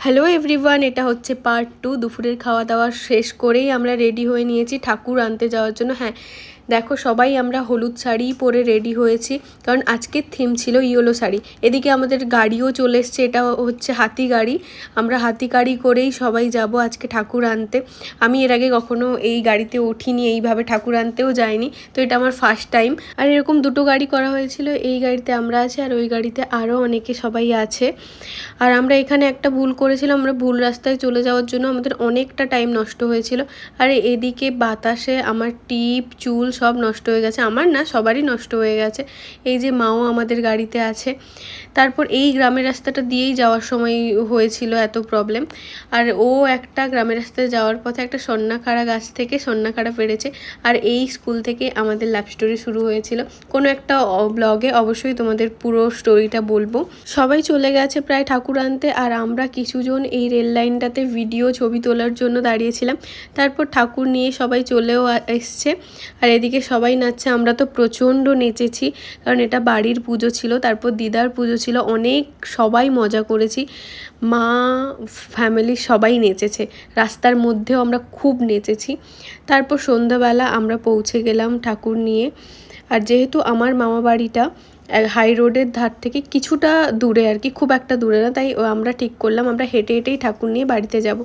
Hello everyone এটা হচ্ছে part two দুপুরের খাওয়া দাওয়া শেষ করেই আমরা রেডি হয়ে নিয়েছি ঠাকুর আনতে যাওয়ার জন্য। হ্যাঁ দেখো সবাই আমরা হলুদ শাড়ি পরে রেডি হয়েছি, কারণ আজকের থিম ছিল ইয়েলো শাড়ি। এদিকে আমাদের গাড়িও চলে এসছে, এটা হচ্ছে হাতি গাড়ি। আমরা হাতি গাড়ি করেই সবাই যাব আজকে ঠাকুর আনতে। আমি এর আগে কখনো এই গাড়িতে উঠিনি, এইভাবে ঠাকুর আনতেও যাইনি, তো এটা আমার ফার্স্ট টাইম আর এরকম দুটো গাড়ি করা হয়েছিল, এই গাড়িতে আমরা আছি আর ওই গাড়িতে আরও অনেকে সবাই আছে। আর আমরা এখানে একটা ভুল করেছিলাম, আমরা ভুল রাস্তায় চলে যাওয়ার জন্য আমাদের অনেকটা টাইম নষ্ট হয়েছিল। আর এদিকে বাতাসে আমার টিপ, চুল সব নষ্ট হয়ে গেছে। আমার না সবারই নষ্ট হয়ে গেছে। এই যে মাও আমাদের গাড়িতে আছে। তারপর এই গ্রামের রাস্তাটা দিয়েই যাওয়ার সময় হয়েছিল এত প্রবলেম আর ও একটা গ্রামের রাস্তায় যাওয়ার পথে একটা সন্নাখাড়া গাছ থেকে সন্নাখাড়া পেরেছে। আর এই স্কুল থেকে আমাদের লাভ স্টোরি শুরু হয়েছিল। কোনো একটা ব্লগে অবশ্যই তোমাদের পুরো স্টোরিটা বলব। সবাই চলে গেছে প্রায় ঠাকুর আনতে। আর আমরা কিছুজন এই রেল লাইনটাতে ভিডিও ছবি তোলার জন্য দাঁড়িয়েছিলাম। তারপর ঠাকুর নিয়ে সবাই চলেও এসছে। আর এদিকে সবাই নাচছে, আমরা তো প্রচণ্ড নেচেছি, কারণ এটা বাড়ির পুজো ছিল, তারপর দিদার পুজো ছিল, অনেক সবাই মজা করেছি, মা ফ্যামিলি সবাই নেচেছে, রাস্তার মধ্যেও আমরা খুব নেচেছি, তারপর সন্ধ্যাবেলা আমরা পৌঁছে গেলাম ঠাকুর নিয়ে, আর যেহেতু আমার মামা বাড়িটা হাই রোডের ধার থেকে কিছুটা দূরে আর কি, খুব একটা দূরে না। তাই আমরা ঠিক করলাম, আমরা হেঁটে হেঁটেই ঠাকুর নিয়ে বাড়িতে যাব।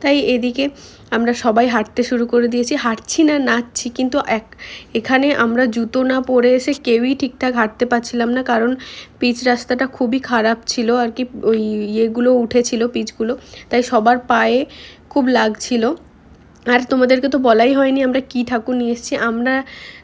তাই এদিকে আমরা সবাই হাঁটতে শুরু করে দিয়েছি। হাঁটছি না, নাচছি, কিন্তু এক, এখানে আমরা জুতো না পরে এসে কেউই ঠিকঠাক হাঁটতে পারছিলাম না। কারণ পিচ রাস্তাটা খুবই খারাপ ছিল আর কি, ওই ইয়েগুলো উঠেছিল পিচগুলো। তাই সবার পায়ে খুব লাগছিল। আর তোমাদেরকে তো বলাই হয়নি, আমরা কি ঠাকুর নিয়ে এসেছি? আমরা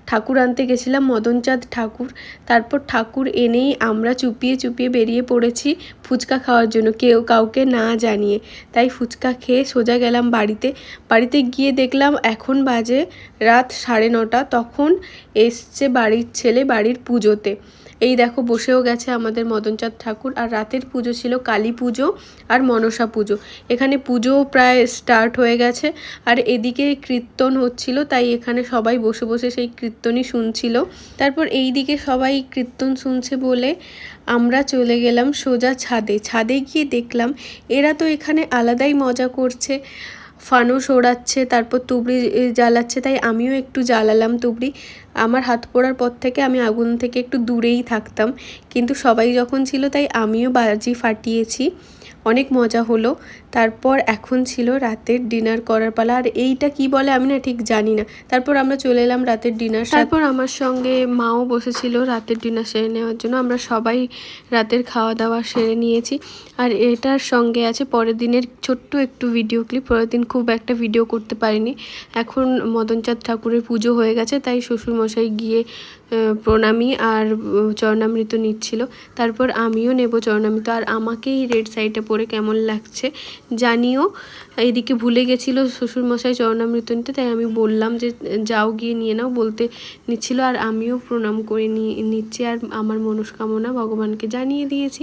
ঠাকুর আনতে গেছিলাম, মদনচাঁদ ঠাকুর। তারপর ঠাকুর এনেই আমরা চুপিয়ে চুপিয়ে বেরিয়ে পড়েছি ফুচকা খাওয়ার জন্য, কেউ কাউকে না জানিয়ে। তাই ফুচকা খেয়ে সোজা গেলাম বাড়িতে। বাড়িতে গিয়ে দেখলাম এখন বাজে রাত সাড়ে নটা, তখন এসছে বাড়ির ছেলে বাড়ির পুজোতে। এই দেখো বসেও গেছে আমাদের মদনচাঁদ ঠাকুর, আর রাতের পুজো ছিল কালী পুজো আর মনসা পুজো। এখানে পুজো প্রায় স্টার্ট হয়ে গেছে, আর এদিকে কীর্তন হচ্ছিল, তাই এখানে সবাই বসে বসে সেই কীর্তনই শুনছিল। তারপর এই দিকে সবাই কীর্তন শুনছে বলে আমরা চলে গেলাম সোজা ছাদে। ছাদে গিয়ে দেখলাম এরা তো এখানে আলাদাই মজা করছে। ফানুস ওড়াচ্ছে তারপর তুবড়ি জ্বালাচ্ছে, তাই আমিও একটু জ্বালালাম তুবড়ি। আমার হাত পড়ার পর থেকে আমি আগুন থেকে একটু দূরেই থাকতাম, কিন্তু সবাই যখন ছিল তাই আমিও বাজি ফাটিয়েছি। অনেক মজা হলো। তারপর এখন ছিল রাতের ডিনার করার পালা। আর এইটা কি বলে আমি না ঠিক জানি না। তারপর আমরা চলে এলাম রাতের ডিনার তারপর আমার সঙ্গে মাও বসেছিল রাতের ডিনার সেরে নেওয়ার জন্য। আমরা সবাই রাতের খাওয়া দাওয়া সেরে নিয়েছি। আর এটার সঙ্গে আছে পরের দিনের ছোট্ট একটু ভিডিও ক্লিপ পরের দিন খুব একটা ভিডিও করতে পারিনি। এখন মদনচাঁদ ঠাকুরের পুজো হয়ে গেছে, তাই শ্বশুরমশাই গিয়ে প্রণামী আর চরণামৃত নিচ্ছিল। তারপর আমিও নেব চরণামৃত। আর আমাকেই রেড সাইডে পরে কেমন লাগছে জানিও। এদিকে ভুলে গেছিল শ্বশুরমশাই চরণামৃত নিতে তাই আমি বললাম যে যাও গিয়ে নিয়ে নাও বলতে নিচ্ছিল, আর আমিও প্রণাম করে নিয়ে নিচ্ছি, আর আমার মনস্কামনা ভগবানকে জানিয়ে দিয়েছি।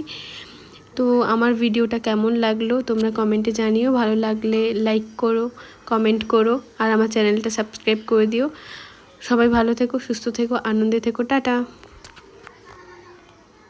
তো আমার ভিডিওটা কেমন লাগল তোমরা কমেন্টে জানিও, ভালো লাগলে লাইক করো, কমেন্ট করো, আর আমার চ্যানেলটা সাবস্ক্রাইব করে দিও। সবাই ভালো থেকো, সুস্থ থেকো, আনন্দে থেকো, টাটা।